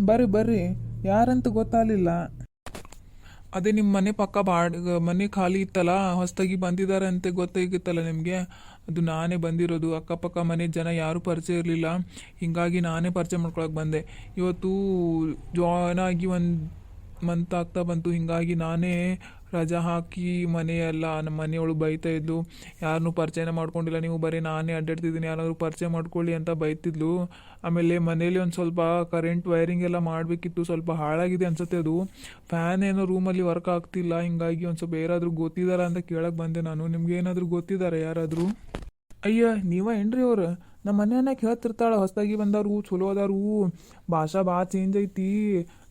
ಬರ್ರಿ ಬರ್ರಿ. ಯಾರಂತ ಗೊತ್ತಾಗಲಿಲ್ಲ. ಅದೇ ನಿಮ್ಮ ಮನೆ ಪಕ್ಕ ಬಾಡ್, ಮನೆ ಖಾಲಿ ಇತ್ತಲ್ಲ, ಹೊಸದಾಗಿ ಬಂದಿದ್ದಾರೆ ಅಂತ ಗೊತ್ತಾಗಿತ್ತಲ್ಲ ನಿಮಗೆ? ಅದು ನಾನೇ ಬಂದಿರೋದು, ಅಕ್ಕಪಕ್ಕ ಮನೆ ಜನ ಯಾರೂ ಪರಿಚಯ ಇರಲಿಲ್ಲ. ಹಿಂಗಾಗಿ ನಾನೇ ಪರಿಚಯ ಮಾಡ್ಕೊಳಕ್ಕೆ ಬಂದೆ. ಇವತ್ತು ಜಾಯ್ನ್ ಆಗಿ ಒಂದು ಮಂತ್ ಆಗ್ತಾ ಬಂತು. ಹಿಂಗಾಗಿ ನಾನೇ ರಜಾ ಹಾಕಿ ಮನೆಯೆಲ್ಲ ನಮ್ಮ ಮನೆಯೊಳಗೆ ಬೈತಾ ಇದ್ಲು. ಯಾರನ್ನೂ ಪರಿಚಯನ ಮಾಡ್ಕೊಂಡಿಲ್ಲ. ನೀವು ಬರೀ ನಾನೇ ಅಡ್ಡಾಡ್ತಿದ್ದೀನಿ. ಯಾರಾದರೂ ಪರಿಚಯ ಮಾಡ್ಕೊಳ್ಳಿ ಅಂತ ಬೈತಿದ್ಲು. ಆಮೇಲೆ ಮನೇಲಿ ಒಂದು ಸ್ವಲ್ಪ ಕರೆಂಟ್ ವೈರಿಂಗ್ ಎಲ್ಲ ಮಾಡಬೇಕಿತ್ತು. ಸ್ವಲ್ಪ ಹಾಳಾಗಿದೆ ಅನ್ಸುತ್ತೆ ಅದು. ಫ್ಯಾನ್ ಏನೋ ರೂಮಲ್ಲಿ ವರ್ಕ್ ಆಗ್ತಿಲ್ಲ. ಹಿಂಗಾಗಿ ಒಂದು ಸ್ವಲ್ಪ ಯಾರಾದರೂ ಗೊತ್ತಿದಾರ ಅಂತ ಕೇಳಕ್ಕೆ ಬಂದೆ ನಾನು. ನಿಮ್ಗೆ ಏನಾದರೂ ಗೊತ್ತಿದ್ದಾರೆ ಯಾರಾದರೂ? ಅಯ್ಯ, ನೀವ ಏನ್ರಿ ಅವ್ರು? ನಮ್ಮ ಮನೆಯನ್ನಾಗ ಹೇಳ್ತಿರ್ತಾಳೆ ಹೊಸದಾಗಿ ಬಂದವ್ರು, ಚಲೋ ಅದಾರು, ಭಾಷೆ ಭಾಳ ಚೇಂಜ್ ಐತಿ.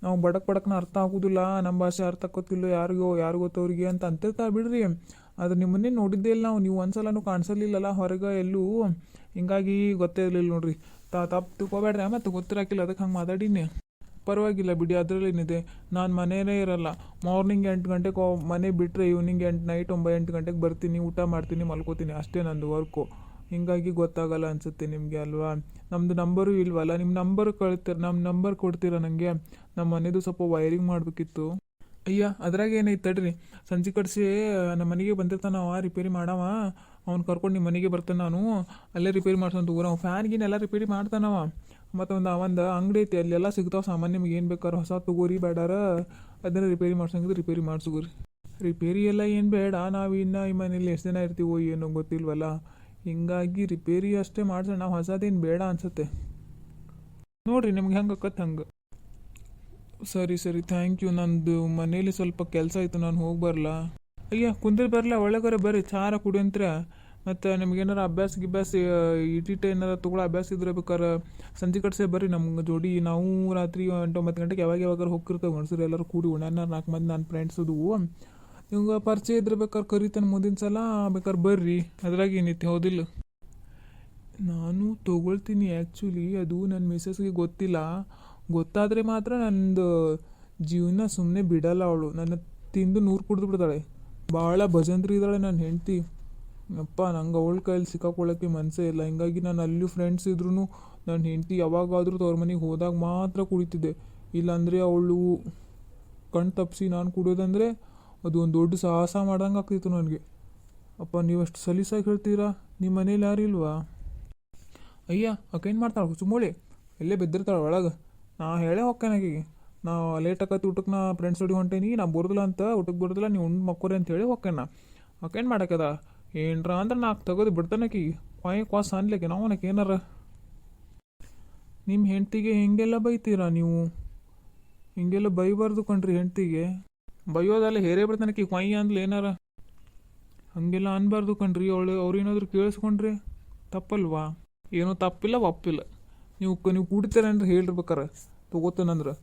ನಾವು ಬಡಕ್ ಬಡಕ್ನ ಅರ್ಥ ಆಗೋದಿಲ್ಲ, ನಮ್ಮ ಭಾಷೆ ಅರ್ಥ ಆಗೋತಿಲ್ಲ ಯಾರಿಗೋ, ಯಾರು ಗೊತ್ತವ್ರಿಗೆ ಅಂತ ಅಂತಿರ್ತಾ ಬಿಡ್ರಿ. ಆದ್ರೆ ನಿಮ್ಮನ್ನೇ ನೋಡಿದ್ದೇ ಇಲ್ಲ ನಾವು, ನೀವು ಒಂದ್ಸಲನೂ ಕಾಣಿಸಲಿಲ್ಲಲ್ಲ ಹೊರಗೆ ಎಲ್ಲೂ. ಹಿಂಗಾಗಿ ಗೊತ್ತೇ ಇರಲಿಲ್ಲ ನೋಡ್ರಿ. ತಾ, ತಪ್ಪು ತಿಳ್ಕೊಬೇಡ್ರಿ, ಮತ್ತೆ ಗೊತ್ತಿರಾಕಿಲ್ಲ, ಅದಕ್ಕೆ ಹಂಗೆ ಮಾತಾಡೀನಿ. ಪರವಾಗಿಲ್ಲ ಬಿಡಿ, ಅದರಲ್ಲೇನಿದೆ. ನಾನು ಮನೆಯೇ ಇರಲ್ಲ. ಮಾರ್ನಿಂಗ್ ಎಂಟು ಗಂಟೆಗೆ ಮನೆ ಬಿಟ್ಟರೆ ಈವ್ನಿಂಗ್ ಎಂಟು ನೈಟ್ ಒಂಬತ್ತು ಎಂಟು ಗಂಟೆಗೆ ಬರ್ತೀನಿ, ಊಟ ಮಾಡ್ತೀನಿ, ಮಲ್ಕೋತೀನಿ. ಅಷ್ಟೇ ನಂದು ವರ್ಕು ಹಿಂಗಾಗಿ ಗೊತ್ತಾಗಲ್ಲ ಅನಿಸುತ್ತೆ ನಿಮಗೆ ಅಲ್ವಾ? ನಮ್ಮದು ನಂಬರು ಇಲ್ವಲ್ಲ? ನಿಮ್ಮ ನಂಬರ್ ಕಳ್ತೀರ ನಮ್ಮ ನಂಬರ್ ಕೊಡ್ತೀರಾ ನನಗೆ ನಮ್ಮ ಮನೆದು ಸ್ವಲ್ಪ ವೈರಿಂಗ್ ಮಾಡಬೇಕಿತ್ತು. ಅಯ್ಯ, ಅದ್ರಾಗ ಏನೈತೆ ತಡ್ರಿ? ಸಂಜೆ ಕಟ್ಸಿ ನಮ್ಮ ಮನೆಗೆ ಬಂದಿರ್ತಾನ ಅವ ರಿಪೇರಿ ಮಾಡವ. ಅವ್ನು ಕರ್ಕೊಂಡು ನಿಮ್ಮ ಮನೆಗೆ ಬರ್ತಾನೆ ನಾನು. ಅಲ್ಲೇ ರಿಪೇರಿ ಮಾಡ್ಸೋಂತ ಊರ. ಅವ್ನು ಫ್ಯಾನ್ ಗೀನ್ ಎಲ್ಲ ರಿಪೇರಿ ಮಾಡ್ತಾನವ ಮತ್ತು ಒಂದು ಒಂದು ಅಂಗಡಿ ಐತಿ, ಅಲ್ಲೆಲ್ಲ ಸಿಗ್ತಾವೆ ಸಾಮಾನ್ಯ ನಿಮ್ಗೆ. ಏನು ಬೇಕಾದ್ರೆ ಹೊಸ ತಗೋರಿ ಬೇಡಾರ. ಅದನ್ನ ರಿಪೇರಿ ಮಾಡ್ಸಂಗಿದ್ರೆ ರಿಪೇರಿ ಮಾಡ್ಸೋಗ್ರಿ ರಿಪೇರಿ ಎಲ್ಲ ಏನು ಬೇಡ. ನಾವು ಇನ್ನು ಈ ಮನೇಲಿ ಎಷ್ಟು ದಿನ ಇರ್ತೀವೋ ಏನೋ ಗೊತ್ತಿಲ್ವಲ್ಲ. ಹಿಂಗಾಗಿ ರಿಪೇರಿ ಅಷ್ಟೇ ಮಾಡಿದ್ರೆ ನಾವು ಹೊಸದೇನು ಬೇಡ ಅನ್ಸುತ್ತೆ. ನೋಡ್ರಿ ನಿಮ್ಗೆ ಹೆಂಗೆ ಅಕ್ಕತ್ತೆ ಹಂಗೆ. ಸರಿ ಸರಿ ಥ್ಯಾಂಕ್ ಯು ನಂದು ಮನೇಲಿ ಸ್ವಲ್ಪ ಕೆಲಸ ಆಯಿತು ನಾನು ಹೋಗಿ ಬರಲ? ಅಯ್ಯ, ಕುಂದ್ರೆ ಬರಲ? ಒಳಗರೆ ಬರ್ರಿ ಚಾರ ಕುಡಿಯಂತ್ರ. ಮತ್ತು ನಿಮ್ಗೇನಾರ ಅಭ್ಯಾಸ ಗಿಭ್ಯಾಸ ಇಟಿಟ ಏನಾರ ತೊಗೊಳ್ಳೋ ಅಭ್ಯಾಸ ಇದ್ರೆ ಬೇಕಾರ ಸಂಜೆ ಕಟ್ಸೆ ಬರ್ರಿ ನಮ್ಗೆ ಜೋಡಿ. ನಾವು ರಾತ್ರಿ ಎಂಟು ಒಂಬತ್ತು ಗಂಟೆಗೆ ಯಾವಾಗ ಯಾವಾಗ ಹೋಗಿರ್ತೇವೆ ಗಣಸರು ಎಲ್ಲರೂ ಕೂಡಿ ಉಣ್ಣಾರ ನಾಲ್ಕು ಮಂದಿ ನನ್ನ ಫ್ರೆಂಡ್ಸ್ ಅದು ಪರಿಚಯ ಇದ್ರೆ ಬೇಕಾದ್ರೆ ಕರಿತಾನೆ ಮುಂದಿನ ಸಲ, ಬೇಕಾದ್ರೆ ಬರ್ರಿ. ಅದ್ರಾಗ ಏನೈತಿ ಹೌದಿಲ್ಲ. ನಾನು ತೊಗೊಳ್ತೀನಿ ಆ್ಯಕ್ಚುಲಿ ಅದು ನನ್ನ ಮಿಸಸ್ಗೆ ಗೊತ್ತಿಲ್ಲ. ಗೊತ್ತಾದರೆ ಮಾತ್ರ ನಂದು ಜೀವನ ಸುಮ್ಮನೆ ಬಿಡಲ್ಲ ಅವಳು. ನನ್ನ ತಿಂದು ನೂರು ಕುಡಿದು ಬಿಡ್ತಾಳೆ. ಭಾಳ ಭಜಂತ್ರಿ ಇದ್ದಾಳೆ ನನ್ನ ಹೆಂಡ್ತಿ. ಅಪ್ಪ ನಂಗೆ ಅವಳ ಕೈಯಲ್ಲಿ ಸಿಕ್ಕಾಕೊಳ್ಳೋಕ್ಕೆ ಮನಸ್ಸೇ ಇಲ್ಲ. ಹಿಂಗಾಗಿ ನಾನು ಅಲ್ಲೂ ಫ್ರೆಂಡ್ಸ್ ಇದ್ರೂ ನನ್ನ ಹೆಂಡ್ತಿ ಯಾವಾಗಾದರೂ ತವ್ರ ಮನೆಗೆ ಹೋದಾಗ ಮಾತ್ರ ಕುಡಿತಿದ್ದೆ. ಇಲ್ಲಾಂದರೆ ಅವಳು ಕಣ್ ತಪ್ಪಿಸಿ ನಾನು ಕುಡಿಯೋದಂದರೆ ಅದು ಒಂದು ದೊಡ್ಡ ಸಾಹಸ ಮಾಡ್ದಂಗೆ ಆಗ್ತಿತ್ತು ನನಗೆ. ಅಪ್ಪ, ನೀವಷ್ಟು ಸಲೀಸಾಗಿ ಹೇಳ್ತೀರಾ? ನಿಮ್ಮ ಮನೇಲಿ ಯಾರು ಇಲ್ವಾ? ಅಯ್ಯ ಆಕೇನು ಮಾಡ್ತಾಳೆ? ಸುಮ್ಮೋಳಿ. ಇಲ್ಲೇ ಬಿದ್ದಿರ್ತಾಳೆ ಒಳಗೆ. ನಾ ಹೇಳೇ ಹೋಗ್ತೇನೆ ಆಕೆಗೆ. ನಾ ಲೇಟ್ ಆಕತಿ ಊಟಕ್ಕೆ ನಾ ಫ್ರೆಂಡ್ಸ್ ಜೋಡಿ ಹೊಂಟೇನಿ, ನಾ ಬರೋದಿಲ್ಲ ಅಂತ ಊಟಕ್ಕೆ ಬರೋದಿಲ್ಲ, ನೀವು ಉಂಡು ಮಕ್ಕೋರಿ ಅಂತ ಹೇಳಿ ಹೊಕ್ಕೇನ ಆಕೇನು ಮಾಡಕ್ಕದ ಏನ್ರ ಅಂದ್ರೆ ನಾಲ್ಕು ತೆಗೆದು ಬಿಡ್ತಾನೆ ಆಕಿಗೆ. ಕ್ವಾಯ್ ಕ್ವಾಸ್ ಅನ್ಲಿಕ್ಕೆ ನಾವು ನನಗೆ ಏನಾರ? ನಿಮ್ಮ ಹೆಂಡ್ತಿಗೆ ಹೆಂಗೆಲ್ಲ ಬೈತೀರಾ ನೀವು? ಹಿಂಗೆಲ್ಲ ಬೈಬಾರ್ದು ಕಣ್ರಿ ಹೆಂಡ್ತಿಗೆ. ಬೈಯೋದಲ್ಲ ಹೇರೇ ಬಿಡ್ತಾನೆ ಕಿ, ಕ್ವಾಯ್ ಅಂದ್ಲು ಏನಾರ? ಹಂಗೆಲ್ಲ ಅನ್ಬಾರ್ದು ಕಣ್ರಿ, ಅವಳು ಅವ್ರೇನಾದ್ರು ಕೇಳಿಸ್ಕೊಂಡ್ರಿ ತಪ್ಪಲ್ವಾ? ಏನೋ ತಪ್ಪಿಲ್ಲ, ಒಪ್ಪಿಲ್ಲ. ನೀವು ನೀವು ಕುಡಿತೀರೇನ್ರಿ ಹೇಳಿರ್ಬೇಕಾರ ತಗೋತೇನಂದ್ರೆ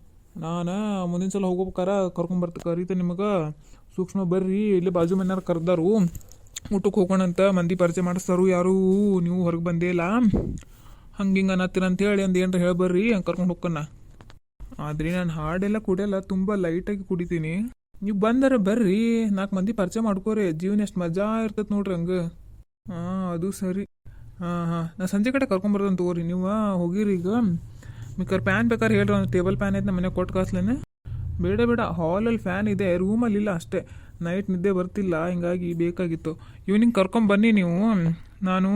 ನಾನು ಮುಂದಿನ ಸಲ ಹೋಗ್ಬೇಕಾರ ಕರ್ಕೊಂಬರ್ತ ಕರೀತೆ ನಿಮಗೆ. ಸೂಕ್ಷ್ಮ ಬರ್ರಿ, ಇಲ್ಲಿ ಬಾಜು ಮನೆಯವ್ರು ಕರೆದಾರು. ಊಟಕ್ಕೆ ಹೋಗೋಣಂತ ಮಂದಿ ಪರಿಚಯ ಮಾಡಿಸ್ತಾರು ಯಾರು, ನೀವು ಹೊರಗೆ ಬಂದಿಲ್ಲ ಹಂಗೆ ಹಿಂಗೆ ಅನ್ನತ್ತೀರ ಅಂತ ಹೇಳಿ ಅಂದು ಏನರ ಹೇಳಿ ಬರ್ರಿ ಕರ್ಕೊಂಡು ಹೋಗೋಣ ಆದ್ರೆ ನಾನು ಹಾಡೆಲ್ಲ ಕುಡಿಯಲ್ಲ, ತುಂಬ ಲೈಟಾಗಿ ಕುಡಿತೀನಿ. ನೀವು ಬಂದರೆ ಬರ್ರಿ, ನಾಲ್ಕು ಮಂದಿ ಪರಿಚಯ ಮಾಡ್ಕೋರಿ, ಜೀವನ ಎಷ್ಟು ಮಜಾ ಇರ್ತೈತೆ ನೋಡ್ರಿ ಹಂಗೆ. ಹಾಂ, ಅದು ಸರಿ. ಹಾಂ ಹಾಂ. ನಾ ಸಂಜೆ ಕಡೆ ಕರ್ಕೊಂಬರ್ತಾನೆ ತಗೋರಿ, ನೀವು ಹೋಗಿರಿ ಈಗ. ಮಿಕ್ಕರ್ ಪ್ಯಾನ್ ಬೇಕಾದ್ರೆ ಹೇಳ್ರಿ, ಒಂದು ಟೇಬಲ್ ಪ್ಯಾನ್ ಐತೆ ನಮ್ಮ ಮನೆಗೆ ಕೊಟ್ಟು ಕಾಸ್ಲೇನೆ. ಬೇಡ ಬೇಡ ಹಾಲಲ್ಲಿ ಫ್ಯಾನ್ ಇದೆ ರೂಮಲ್ಲಿ ಇಲ್ಲ ಅಷ್ಟೇ. ನೈಟ್ ನಿದ್ದೆ ಬರ್ತಿಲ್ಲ, ಹಿಂಗಾಗಿ ಬೇಕಾಗಿತ್ತು. ಈವ್ನಿಂಗ್ ಕರ್ಕೊಂಬನ್ನಿ ನೀವು. ನಾನು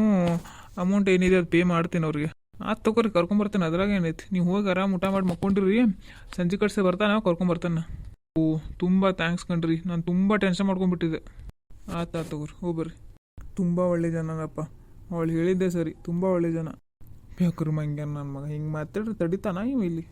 ಅಮೌಂಟ್ ಏನಿದೆ ಅದು ಪೇ ಮಾಡ್ತೀನಿ ಅವ್ರಿಗೆ. ಆತು ತಗೋರಿ ಕರ್ಕೊಂಬರ್ತೇನೆ ಅದ್ರಾಗ ಏನೈತಿ ನೀವು ಹೋಗಿ ಆರಾಮ್ ಊಟ ಮಾಡಿ ಮಕ್ಕೊಂಡಿರಿ. ಸಂಜೆ ಕಟ್ಸೆ ಬರ್ತಾನೆ ಕರ್ಕೊಂಬರ್ತಾನೆ ಓ, ತುಂಬ ಥ್ಯಾಂಕ್ಸ್ ಕಣ್ರಿ. ನಾನು ತುಂಬ ಟೆನ್ಷನ್ ಮಾಡ್ಕೊಂಡ್ಬಿಟ್ಟಿದ್ದೆ. ಆತ ತಗೋರಿ ಹೋಗ್ಬರ್ರಿ ತುಂಬ ಒಳ್ಳೆ ಜನನಪ್ಪ ಅವಳು ಹೇಳಿದ್ದೆ ಸರಿ, ತುಂಬ ಒಳ್ಳೆ ಜನ. ಬೇಕ್ರಿ ಮಂಗ್ಯಾನ ನನ್ನ ಮಗ. ಹಿಂಗೆ ಮಾತಾಡ್ರಿ ತಡಿತಾನ ಇವ ಇಲ್ಲಿ?